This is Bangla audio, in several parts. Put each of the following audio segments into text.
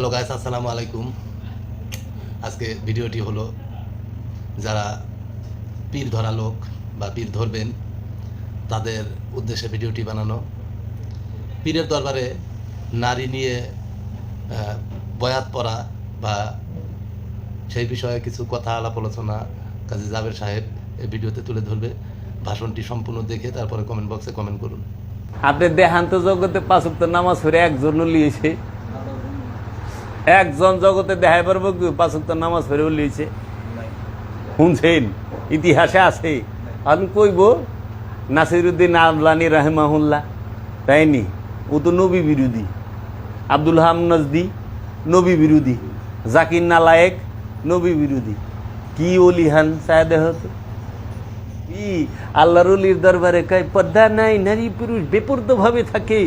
হ্যালো গাইস আসসালামু আলাইকুম। আজকে ভিডিওটি হলো যারা পীর ধরা লোক বা পীর ধরবেন, তাদের উদ্দেশ্যে ভিডিওটি বানানো। পীরের দরবারে নারী নিয়ে বয়াত পড়া বা সেই বিষয়ে কিছু কথা, আলাপ আলোচনা, কাজী জাবের সাহেব এই ভিডিওতে তুলে ধরবে। ভাষণটি সম্পূর্ণ দেখে তারপরে কমেন্ট বক্সে কমেন্ট করুন। আপনি দেহান্ত জগতে পাঁচক্ত নামাজ পড়ে একজন লিয়েছে। একজন জগতে দেখাই পারব কি? নামাজ পড়েও লিয়েছে শুনছেন? ইতিহাসে আছে। আমি কইব, নাসিরুদ্দিন আবলানি রাহেমাহুল্লাহ তাইনি ও তো নবী বিরোধী। আব্দুল হাম নজদি, নবী বিরোধী। জাকির নালায়েক, নবী বিরোধী। কি অলিহান চায় দেহ তো ই আল্লাহর দরবারে কয়, পর্দা নাই, নারী পুরুষ বেপর্দভাবে থাকে,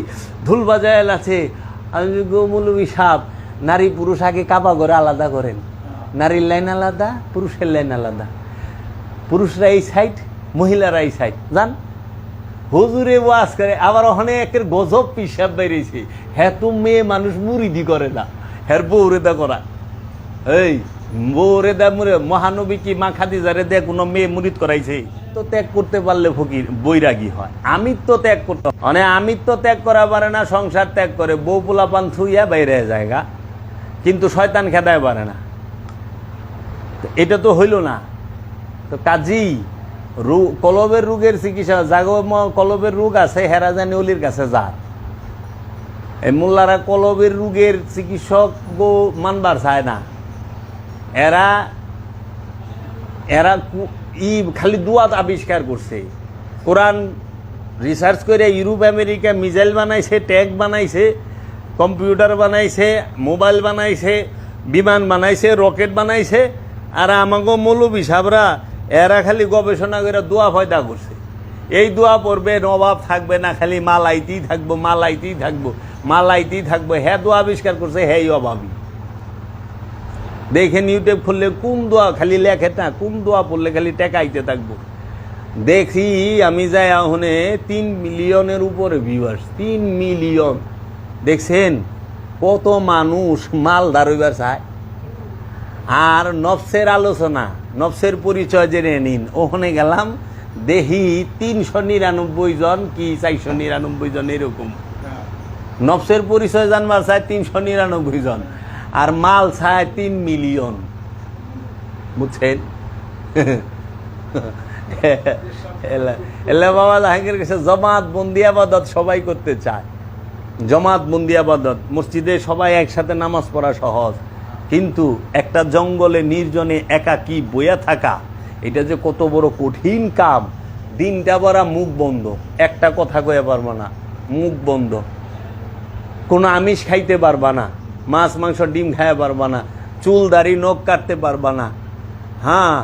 ধুল বাজায়াল আছে আমি সাপ নারী পুরুষ আগে কাবা করে আলাদা করেন। নারীর লাইন আলাদা, পুরুষের লাইন আলাদা। পুরুষরা এই সাইড মহিলারা এই সাইড জান? হুজুরে ওয়াজ করে, আবার ওখানে একের গজব পিসাব বেরিয়েছে। হ্যাঁ তো মেয়ে মানুষ মুরিদি করে না হ্যার বৌরেদা করা। এই বৌরেদা মুরে, মহানবী কি মা খাদিজারে দে কোনো মেয়ে মুরিদ করাইছে? তো ত্যাগ করতে পারলে ফকির বৈরাগী হয়। আমি তো ত্যাগ করতে মানে আমি তো ত্যাগ করা পারে না, সংসার ত্যাগ করে বউ পোলা পান থুইয়া বাইরে জায়গা কিন্তু শয়তান খেদায় পারে না। এটা তো হইল না। তো কাজী, রু- কলবের রোগের চিকিৎসা জাগ কলবের রোগ আছে, হেরা জানি অলির কাছে যা। এই মোল্লারা কলবের রোগের চিকিৎসক মানবার চায় না। এরা এরা ই খালি দুয়াত আবিষ্কার করছে। কোরআন রিসার্চ করে ইউরোপ, আমেরিকা মিজাইল বানাইছে ট্যাঙ্ক বানাইছে কম্পিউটার বানাইছে, মোবাইল বানাইছে, বিমান বানাইছে, রকেট বানাইছে, আর আমাকে মৌলবী সাহরা এরা খালি গবেষণা করে দোয়া ফয়দা করছে। এই দোয়া পড়বে নবাব থাকবে না, খালি মাল আইতেই থাকব মাল আইতেই থাকব মাল আইতেই থাকব হ্যাঁ দোয়া আবিষ্কার করছে হ্যাঁ অভাবী। দেখেন ইউটিউব খুললে কোন দোয়া খালি লেখে না, কোন দোয়া পড়লে খালি টেকাইতে থাকব। দেখি, আমি যাই এখন তিন মিলিয়নের উপরে ভিউয়ার্স তিন মিলিয়ন। দেখছেন? কত মানুষ মাল দারইবার চায়। আর নফসের আলোচনা, নফসের পরিচয় জেনে নিন। ওখানে গেলাম, দেহি তিনশো নিরানব্বই জন কি চারশো নিরানব্বই জন এরকম। নফসের পরিচয় জানবার চায় তিনশো নিরানব্বই জন, আর মাল চায় তিন মিলিয়ন। বুঝছেন? এলা- বাবা জাহাঙ্গীর কাছে জমাত বন্দি আবাদত সবাই করতে চায়। জমাত বন্দি আবাদত, মসজিদে সবাই একসাথে নামাজ পড়া সহজ। কিন্তু একটা জঙ্গলে নির্জনে একাকী বইয়া থাকা? এটা যে কত বড় কঠিন কাম। দিনটা বড়া মুখ বন্ধ। একটা কথা কয়ে পারব না, মুখ বন্ধ। কোনো আমিষ খাইতে পারবা না, মাছ, মাংস, ডিম খাইয়া পারবা না, চুল, দাড়ি, নখ কাটতে পারবা না। হ্যাঁ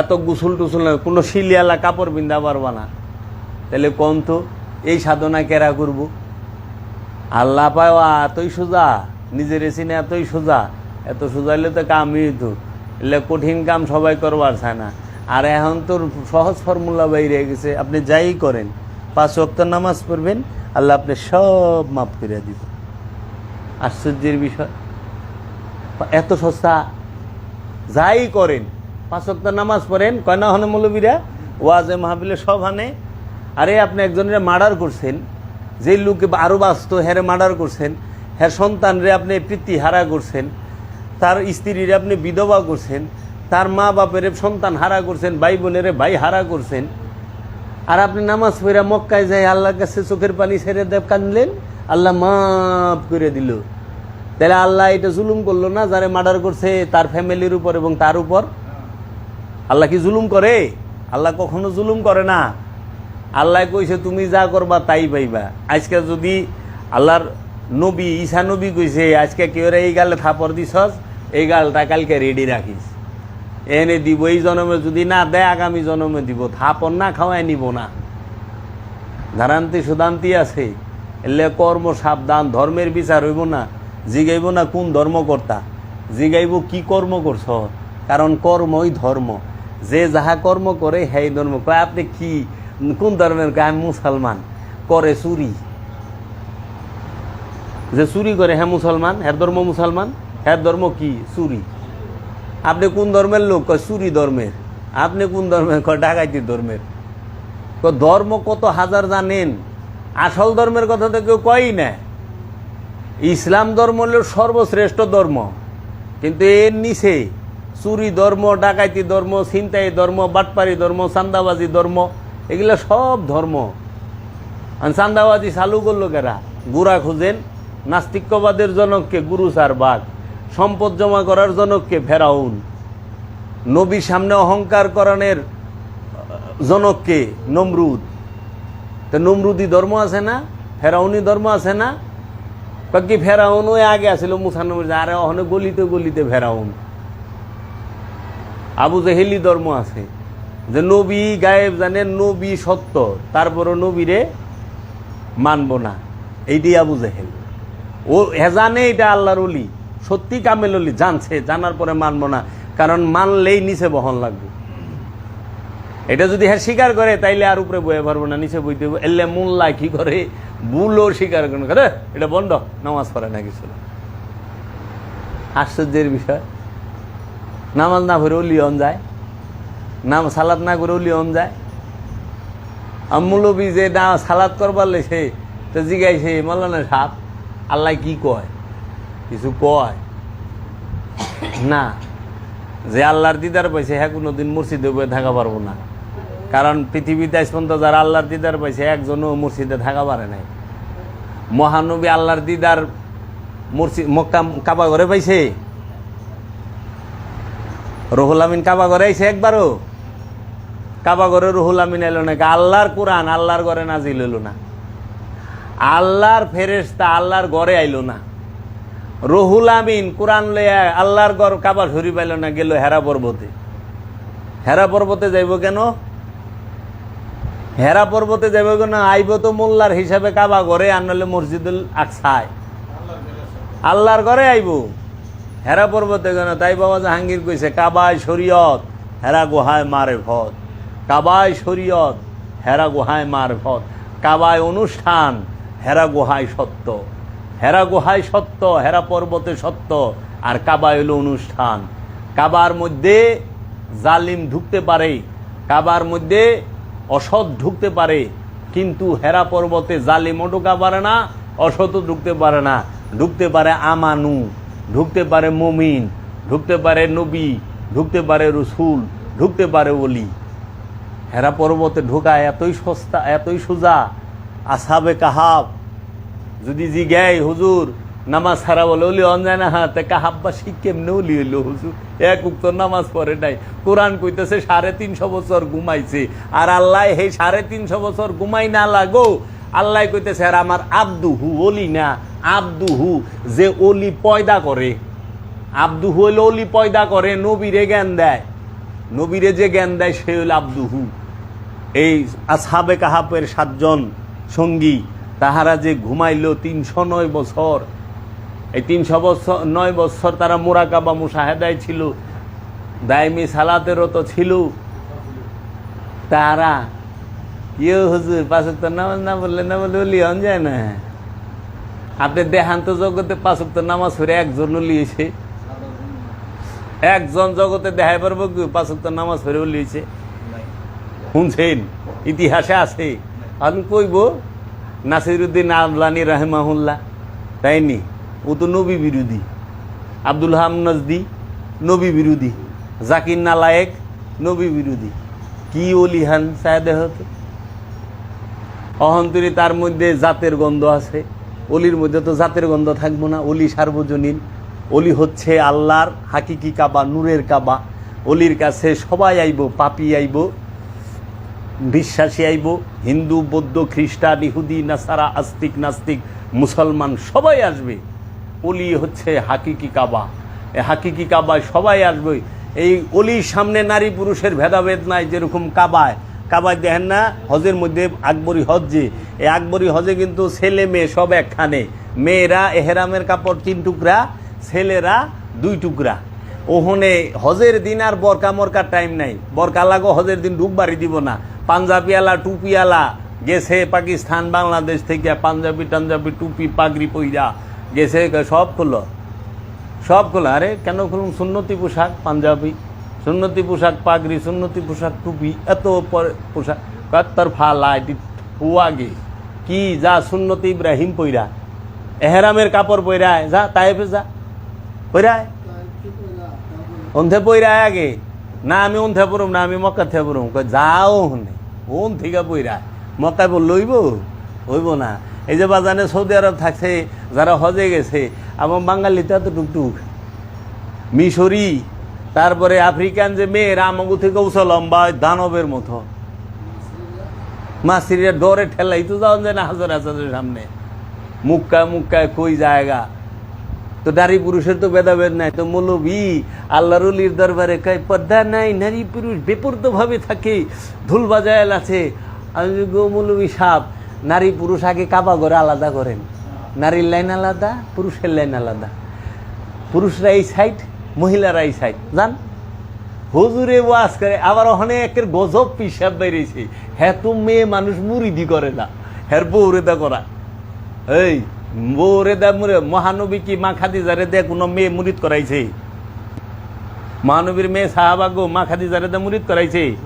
এত গুসুল টুসুল না, কোনো শিলিয়ালা কাপড় বিন্দা পারবা না। তাহলে কোন তো, এই সাধনা কেরা করব? আল্লাহ পায় এতই সোজা। নিজের এসিনে এতই সোজা। এত সোজা হলে তো কামই তো এলে কঠিন কাম সবাই করবার চায় না। আর এখন তোর সহজ ফর্মুলা বাইরে গেছে। আপনি যাই করেন, পাঁচ ওয়াক্ত নামাজ পড়বেন, আল্লাহ আপনি সব মাফ করে দিব। আশ্চর্যের বিষয়। এত সস্তা। যাই করেন, পাঁচ ওয়াক্ত নামাজ পড়েন। কয়না হনে মৌলবীরা? ওয়াজে মাহবিলে সব হানে। আরে আপনি একজনের মার্ডার করছেন। যে লোকে আরও বাঁচত, হ্যারে মার্ডার করছেন, হ্যার সন্তানরে আপনি প্রীতি হারা করছেন, তার স্ত্রীর আপনি বিধবা করছেন, তার মা বাপের সন্তান হারা করছেন, ভাই বোনের ভাই হারা করছেন, আর আপনি নামাজ পড়ে মক্কায় যাই আল্লাহর কাছে চোখের পানি ছেড়ে দেব কানলেন আল্লাহ মাফ করে দিল। তাহলে আল্লাহ এটা জুলুম করল না, যারে মার্ডার করছে তার ফ্যামিলির উপর এবং তার উপর? আল্লাহ কি জুলুম করে? আল্লাহ কখনো জুলুম করে না। আল্লাহ কইছে, তুমি যা করবা তাই পাইবা। আজকে যদি আল্লাহর নবী ঈশা নবী কইছে, আজকে কেউ এই গালে থাপর দিছস, এই গালটা কালকে রেডি রাখিস। এনে দিব, এই জন্মে যদি না দেয়, আগামী জন্মে দিব। থাপর না খাওয়াই নিব না। ধারান্তি সুদান্তি আছে। এলে কর্ম সাবধান, ধর্মের বিচার হইব না। জিগাইব না কোন ধর্মকর্তা। জিগাইব কি কর্ম করছ? কারণ কর্মই ধর্ম। যে যাহা কর্ম করে, সেই ধর্ম। কয়, আপনি কি কোন ধর্মের আমি মুসলমান। করে চুরি। যে চুরি করে হ্যাঁ মুসলমান হ্যাঁ ধর্ম মুসলমান হ্যাঁ ধর্ম কি? চুরি। আপনি কোন ধর্মের লোক? কয় চুরি ধর্মের। আপনি কোন ধর্মের? কয় ডাকাইতি ধর্মের। ধর্ম কত হাজার জানেন? আসল ধর্মের কথা তো কেউ কয়ই না। ইসলাম ধর্ম হলো সর্বশ্রেষ্ঠ ধর্ম। কিন্তু এর নিচে চুরি ধর্ম ডাকাইতি ধর্ম, ছিনতাই ধর্ম, বাটপারি ধর্ম, চান্দাবাজি ধর্ম এগুলো সব ধর্ম। চান্দাবাজি চালু করল কেরা? গুড়া খুঁজেন নাস্তিক্যবাদের জনককে গুরু সার বাঘ, সম্পদ জমা করার জনককে ফেরাউন। নবীর সামনে অহংকার করানের জনককে নমরুদ। তো নমরুদি ধর্ম আছে না? ফেরাউনি ধর্ম আছে না? কি ফেরাউন ওই আগে আসছিল মুসানবী আরে ওখানে গলিতে গলিতে ফেরাউন। আবু জেহেলি ধর্ম আছে। যে নবী গায়েব জানে, নবী সত্য, তারপরও নবীরে মানব না। এইটাই আবু জেহেল। ও হেজানে এটা আল্লাহর অলি সত্যি কামেল অলি জানছে, জানার পরে মানব না, কারণ মানলেই নিচে বহন লাগবে। এটা যদি হ্যাঁ স্বীকার করে, তাইলে আর উপরে বয়ে পারব না, নিচে বইতে। এলে মোল্লা কি করে? বুলও স্বীকার করে করে এটা বন্ধ, নামাজ পড়ে না কিছু। আশ্চর্যের বিষয়। নামাজ না পড়ে লিয়ন যায়। নাম সালাদ না করে লিয়ন যায়। আমুলবি যে না সালাদ করবার লেছে তো জিগাইছে, মলানা সাপ আল্লাহ কি কয়? কিছু কয়? না। যে আল্লাহর দিদার পাইছে হ্যাঁ কোনোদিন মুর্শিদে বয়ে থাকা পারব না। কারণ পৃথিবীতে আজ পর্যন্ত যারা আল্লাহর দিদার পাইছে, একজনও মুর্শিদে থাকা পারে নাই। মহানবী আল্লাহর দিদার মুর্শিদ মক্কা, কাবা ঘরে পাইছে? রহুল আমিন কাবা ঘরে আইছে একবারও? কাবা ঘরে রহুল আমিন এলো না আল্লাহর কোরআন আল্লাহর ঘরে নাজিল এলো না। আল্লাহর ফেরেস্তা আল্লাহর ঘরে আইলো না। রহুল আমিন কোরআন লইয়া আল্লাহর গড় কাবা সরি পাইল না, গেল হেরা পর্বতে। হেরা পর্বতে যাইব কেন? হেরা পর্বতে যাইব কেন? আইব তো মোল্লার হিসাবে কাবা ঘরে আনলে মসজিদুল আকসায়। আল্লাহর ঘরে আইব। হেরা পর্বতে কেন? তাই বাবা জাহাঙ্গীর কইছে, কাবায় শরীয়ত, হেরা গুহায় মারে ফত কাবায় শরীয়ত, হেরা গুহায় মারফত। কাবায় অনুষ্ঠান, হেরা গুহায় সত্য। হেরা গুহায় সত্য, হেরা পর্বতে সত্য, আর কাবায় হলো অনুষ্ঠান। কাবার মধ্যে জালিম ঢুকতে পারে, কাবার মধ্যে অসৎ ঢুকতে পারে, কিন্তু হেরা পর্বতে জালিমও ঢুকা পারে না, অসৎও ঢুকতে পারে না। ঢুকতে পারে আমানু, ঢুকতে পারে মমিন, ঢুকতে পারে নবী, ঢুকতে পারে রসুল, ঢুকতে পারে অলি হেরা পর্বতে ঢোকা এতই সস্তা, এতই সোজা। আসাবে কাহাব। যদি জি গাই হুজুর, নামাজ ছাড়া বলে ওলি অঞ্জায় না হাতে কাহাব্বা শিখ কেমনে ওলি হইল, হুজুর? এক উক্ত নামাজ পড়ে নাই। কোরআন কইতেছে সাড়ে তিনশো বছর ঘুমাইছে। আর আল্লাহ এই সাড়ে তিনশো বছর ঘুমাই না লাগো। আল্লাহ কইতেছে, আর আমার আব্দুহু ওলি না, আব্দুহু যে ওলি পয়দা করে। আব্দুহু হইলে অলি পয়দা করে, নবীরে জ্ঞান দেয়। নবীরে যে জ্ঞান দেয়, সে হইল আব্দুহু। এই আসহাবে কাহাবের সাতজন সঙ্গী, তাহারা যে ঘুমাইল তিনশো নয় বছর। এই তিনশো বছর, নয় বছর তারা মোরাকাবা মুসাহেদায় ছিল। দায়মি সালাতেরও তো ছিল। তারা ইয়ে হুজুর, পাঁচক তো নামাজ না বললে না বললে লিয়ন যায় না। আপনি দেহান্ত জগতে পাঁচক তো নামাজ পড়ে একজন লিয়েছে একজন জগতে দেখাই পারব কি? পাঁচক তো নামাজ পড়ে লিয়েছে শুনছেন? ইতিহাসে আছে। আমি কইব, নাসিরুদ্দিন আবলানি রাহেমাহুল্লাহ তাইনি ও তো নবী বিরোধী। আব্দুল হাম নজদি, নবী বিরোধী। জাকির নালায়েক, নবী বিরোধী। কি অলিহান সায়দে হতো অহন্তরী তার মধ্যে জাতের গন্ধ আছে। অলির মধ্যে তো জাতের গন্ধ থাকব না। অলি সার্বজনীন। অলি হচ্ছে আল্লাহর হাকিকি কাবা, নূরের কাবা। অলির কাছে সবাই আইব, পাপি আইব। বিশ্বাসী আইব। হিন্দু, বৌদ্ধ, খ্রিস্টান, ইহুদি, নাসারা, আস্তিক, নাস্তিক, মুসলমান সবাই আসবে। অলি হচ্ছে হাকিকি কাবা। হাকিকি কাবায় সবাই আসবে। এই অলির সামনে নারী পুরুষের ভেদাভেদ নাই যেরকম কাবায়। কাবায় দেখেন না, হজের মধ্যে আকবরী হজ যে এই আকবরী হজে কিন্তু ছেলে মেয়ে সব একখানে। মেয়েরা এহেরামের কাপড় তিন টুকরা, ছেলেরা দুই টুকরা। ওহনে হজের দিন আর বরকা মরকার টাইম নাই। বরকা লাগো হজের দিন ডুববাড়ি দিব না। পাঞ্জাবিয়ালা টুপিয়ালা গেছে পাকিস্তান, বাংলাদেশ থেকে পাঞ্জাবি টাঞ্জাবি, টুপি, পাগড়ি পইরা গেছে, সব খুললো সব খোলা। আরে কেন খুলুন সুন্নতি পোশাক, পাঞ্জাবি। সুন্নতি পোশাক, পাগড়ি, সুন্নতি পোশাক, টুপি, এত পোশাক। কাত্তর ফালা, এটি হুয়াগে কি যা সুন্নতি ইব্রাহিম পইরা। এহেরামের কাপড় পইরায় যা, তাইফে যা। পইরায় অন্ধে পইরা আগে। না আমি অন্ধে পড়ুম, না আমি মক্কা থেকে পড়ুম। কই যাও হনে। ওন থেকে পইরা? মক্কায় বল লইব হইব না। এই যে বাজানে সৌদি আরব থাকছে, যারা হজে গেছে, আমার বাঙালিতে এত টুকটুক। মিশরি, তারপরে আফ্রিকান যে মেয়েরা আমাগু থেকে উঁচা লম্বা দানবের মতো। মাসিরা ডরে ঠেলাই তো যাওয়া যায় না হাজার হাজারের সামনে। মুক্কায় মুক্কায় কই জায়গা? তো নারী পুরুষের তো ভেদাভেদ নাই, তো মৌলবী আল্লাহ রলির দরবারে কয়, পর্দা নাই, নারী পুরুষ বেপরত ভাবে থাকে, ধুল বাজায়াল আছে। আমি সাপ নারী পুরুষ আগে কাবা করে আলাদা করেন, নারীর লাইন আলাদা, পুরুষের লাইন আলাদা। পুরুষরা এই সাইড, মহিলারা এই সাইড, জান? হুজুরে ওয়াজ করে, আবার ওখানে একের গজব পিসাব বেরিয়েছে। হ্যাঁ তো মেয়ে মানুষ মুরিদি করে না হ্যার বৌরেদা করা। এই বৌরেদা মুরে, মহানবী কি মা খাদিজারে দে কোনো মেয়ে মুরিদ করাইছে? মহানবীর মেয়ে সাহাবাগো মা খাদিজারে দে মুরিদ করাইছে?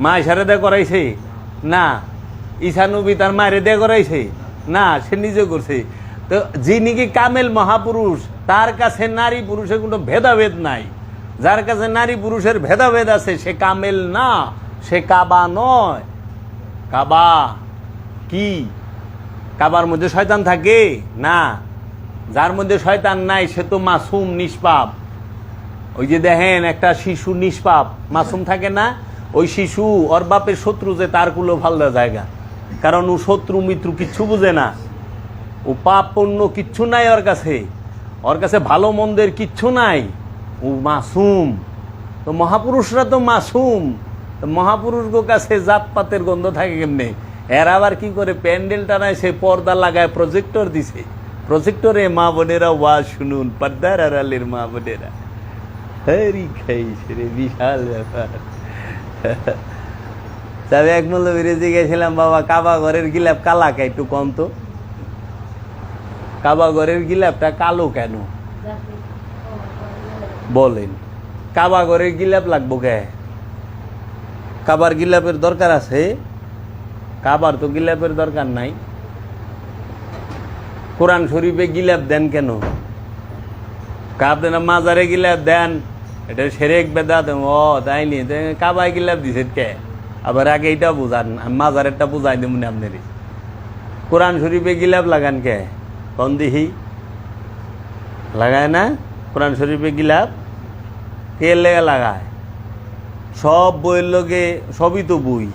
মা ইশারে দে করাইছে? না। ঈশা নবী তার মায়ের দে করাইছে? না, সে নিজে করছে। তো যিনি কি কামেল মহাপুরুষ, তার কাছে নারী পুরুষের কোনো ভেদাভেদ নাই। যার কাছে নারী পুরুষের ভেদাভেদ আছে, সে কামেল না, সে কাবা নয়। কাবা কি? কাবার মধ্যে শয়তান থাকে? না। যার মধ্যে শয়তান নাই, সে তো মাসুম, নিষ্পাপ। ওই যে দেখেন, একটা শিশু নিষ্পাপ। মাসুম থাকে না? ওই শিশু, ওর বাপের শত্রু যে, তার কুলো ভালো জায়গা। কারণ ও শত্রু, মিত্রু কিচ্ছু বুঝে না। ও পাপ পণ্য কিচ্ছু নাই ওর কাছে। ওর কাছে ভালো মন্দের কিচ্ছু নাই। ও মাসুম। তো মহাপুরুষরা তো মাসুম। তো মহাপুরুষগো কাছে জাতপাতের গন্ধ থাকে কেমনে? এর আবার কি করে? প্যান্ডেল টানায় সে পর্দা লাগায় প্রজেক্টর দিছে। প্রজেক্টরে মা বোনেরা ওয়া শুনুন, পর্দার আড়ালের মা বোনেরা। হরি খাইছে রে, বিশাল ব্যাপার। তবে এক মূল্য বিরোধী গেছিলাম, বাবা, কাবা ঘরের গিলাপ কালা কে? একটু কম তো। কাবা ঘরের গিলাপটা কালো কেন? বলেন। কাবা ঘরের গিলাপ লাগবো কে? কাবার গিলাপের দরকার আছে? কাবার তো গিলাপের দরকার নাই। কোরআন শরীফে গিলাপ দেন কেন? আপনারা মাজারে গিলাপ দেন, এটা সেরেক বেদা ও, তাই নি? কাবায় গিলাপ দিছে কে? আবার আগে এটা বুঝান মাজারেরটা বুঝাই দেবো না আপনারই কোরআন শরীফে গিলাপ লাগান কে? কন দিহি? লাগায় না? কোরআন শরীফে গিলাপ কে লেগে লাগায়? সব বইয়ের লগে সবই তো বই।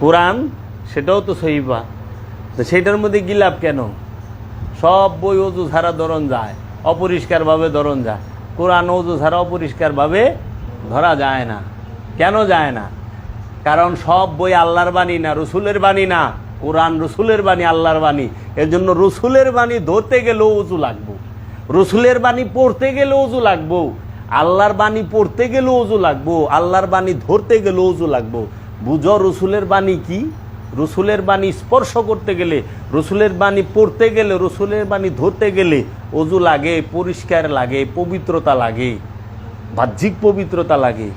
কোরআন, সেটাও তো সহিবা তো সেটার মধ্যে গিলাপ কেন? সব বই অজু ছাড়া ধরন যায়, অপরিষ্কারভাবে ধরন যায়। কোরআন অজু ছাড়া অপরিষ্কারভাবে ধরা যায় না। কেন যায় না? কারণ সব বই আল্লাহর বাণী না, রসুলের বাণী না। কোরআন রসুলের বাণী, আল্লাহর বাণী। এর জন্য রসুলের বাণী ধরতে গেলেও উজু লাগবো। রসুলের বাণী পড়তে গেলেও উজু লাগবো। আল্লাহর বাণী পড়তে গেলেও উজু লাগবো। আল্লাহর বাণী ধরতে গেলেও উজু লাগবো। বুঝো, রসুলের বাণী কি? রসুলের বাণী স্পর্শ করতে গেলে, রসুলের বাণী পড়তে গেলে, রসুলের বাণী ধরতে গেলে অজু লাগে, পরিষ্কার লাগে, পবিত্রতা লাগে, বাহ্যিক পবিত্রতা লাগে।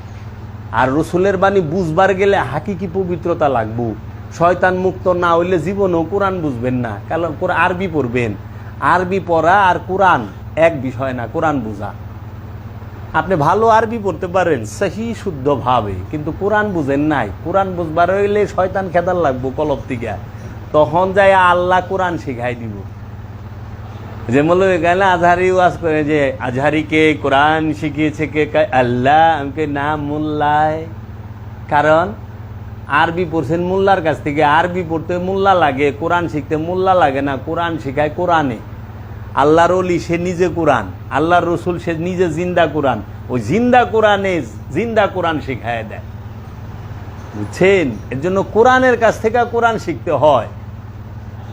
আর রসুলের বাণী বুঝবার গেলে হাকিকি পবিত্রতা লাগবো। শয়তান মুক্ত না হইলে জীবনেও কোরআন বুঝবেন না, কারণ আরবি পড়বেন। আরবি পড়া আর কোরআন এক বিষয় না, কোরআন বুঝা। আপনি ভালো আরবি পড়তে পারেন, সহি শুদ্ধভাবে কিন্তু কোরআন বুঝেন নাই। কোরআন বুঝবার হইলে শয়তান খেদার লাগবো কলব থেকে। তখন যাই আল্লাহ কোরআন শিখাই দিব। যে বলল গেলে আজহারি ওয়াজ করে যে আজহারিকে কোরআন শিখিয়েছে কে আল্লাহ আমাকে না মোল্লায় কারণ আরবি পড়ছেন মোল্লার কাছ থেকে। আরবি পড়তে মোল্লা লাগে, কোরআন শিখতে মোল্লা লাগে না। কোরআন শিখায় কোরআনে। আল্লাহর অলি সে নিজে কোরআন। আল্লাহর রসুল, সে নিজে জিন্দা কোরআন। ওই জিন্দা কোরআনে, জিন্দা কোরআন শিখায় দেয়। বুঝছেন? এর জন্য কোরআনের কাছ থেকে কোরআন শিখতে হয়।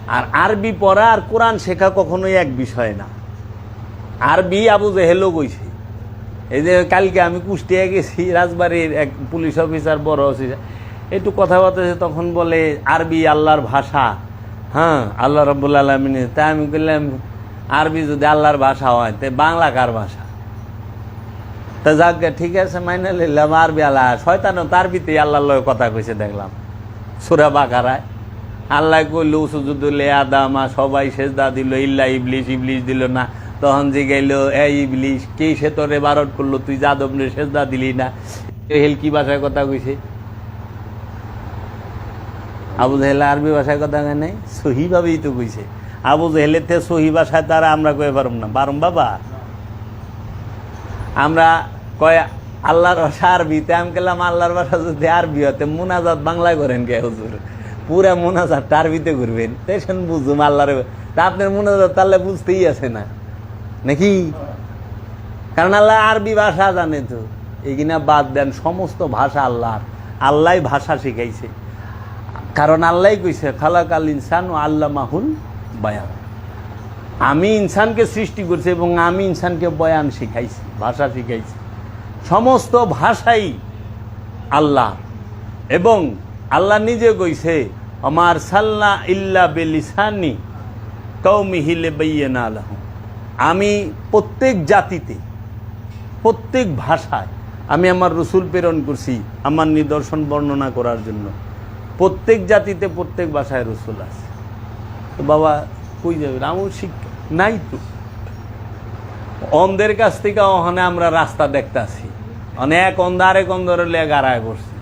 আর আরবি পড়া আর কোরআন শেখা কখনোই এক বিষয় না। আরবি আবু জেহেলও কইছে। এই যে কালকে আমি কুষ্টিয়া গেছি, রাজবাড়ির এক পুলিশ অফিসার, বড় অফিসার, একটু কথাবার্তা তখন বলে, আরবি আল্লাহর ভাষা। হ্যাঁ আল্লাহ রব্বুল আলমিনের। তাই আমি বললাম আরবি যদি আল্লাহর ভাষা হয়, তে বাংলা কার ভাষা? তা যাক ঠিক আছে, মাইনে নিলাম, আরবি আল্লাহ শয়তানও তার বিতে আল্লাহর লগে কথা কইছে, দেখলাম। সুরা বাকারায়। আল্লাহ কইল সুজুদুল্লে আদামা, সবাই সেজদা দিল, ইল্লা ইবলিশ ইবলিশ দিল না। তখন যে গেল এ ইবলিশ, কে সে তোরে বারট করল? তুই যাদব নে সেজদা দিলি না। হেল কি ভাষায় কথা কইছে? আবু জাহেলা আরবি ভাষায় কথা কয় নাই? সহিভাবেই তো কইছে। আবু জাহেলের থেকে সহি ভাষায় তারা আমরা কয়ে পারব না। পারম বাবা? আমরা কয় আল্লাহর ভাষা আরবিতে, আমি গেলাম আল্লাহর ভাষা যদি আরবি হতে মোনাজাত বাংলায় করেন কে হুজুর? পুরা মোনাজাত আরবিতে করবেন। তেসন বুঝুম আল্লাহর তা আপনার মোনাজাত তাহলে বুঝতেই আছে না। নাকি? কারণ আল্লাহ আরবি ভাষা জানে তো। এগিনা বাদ দেন সমস্ত ভাষা আল্লাহর। আল্লাহ ভাষা শিখাইছে। কারণ আল্লাহ কইছে খালাক আল ইনসান ও আল্লাহ মাহুল বায়ান। আমি ইনসানকে সৃষ্টি করছি এবং আমি ইনসানকে বয়ান শিখাইছি, ভাষা শিখাইছি। সমস্ত ভাষাই আল্লাহ। এবং আল্লাহ নিজে কইছে আমার সাল্লা ইল্লা বেলিসানি কৌমিহিলে বইয়েনা আল্লাহ আমি প্রত্যেক জাতিতে, প্রত্যেক ভাষায় আমি আমার রসুল প্রেরণ করছি, আমার নিদর্শন বর্ণনা করার জন্য। প্রত্যেক জাতিতে প্রত্যেক ভাষায় রসুল আছে। তো বাবা কই যাবে? আমার শিক্ষা নাই তো। অন্ধের কাছ থেকে ওখানে আমরা রাস্তা দেখতে আসি। অনেক অন্ধ আরেক অন্ধরে লেগ করছি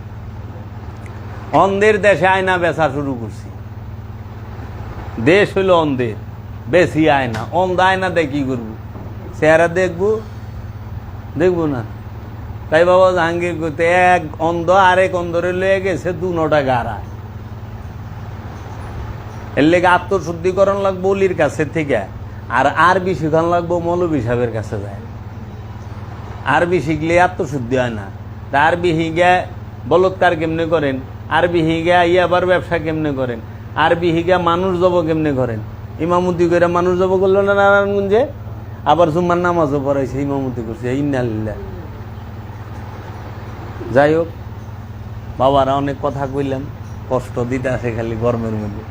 অন্ধের দেশে আয়না বেচা শুরু করছি। দেশ হইল অন্ধের, বেশি আয়না। অন্ধ আয়না দিয়ে কি করব? চেহারা দেখব? দেখব না। তাই বাবা জাহাঙ্গীর করতে এক অন্ধ আরেক অন্ধরে লয়ে গেছে, দু নটা গাড়ায়। এর লেগে আত্মশুদ্ধিকরণ লাগবো অলির কাছে থেকে, আর আরবি শিখান লাগবো মৌলবী সাহেবের কাছে যায়। আরবি শিখলে আত্মশুদ্ধি হয় না। তা আরবি হিগে বলৎকার কেমনে করেন? আরবি হিগে ইয়াবার ব্যবসা কেমনে করেন? আরবি হিগে মানুষ জব কেমনে করেন? ইমামতি করে মানুষ জব করল না নারায়ণগঞ্জে? আবার জুম্মার নামাজও পড়াইছে, ইমামতি করছে, ইন্নালিল্লাহ। যাই হোক, বাবারা অনেক কথা কইলাম কষ্ট দিতে আসে খালি গরমের মধ্যে।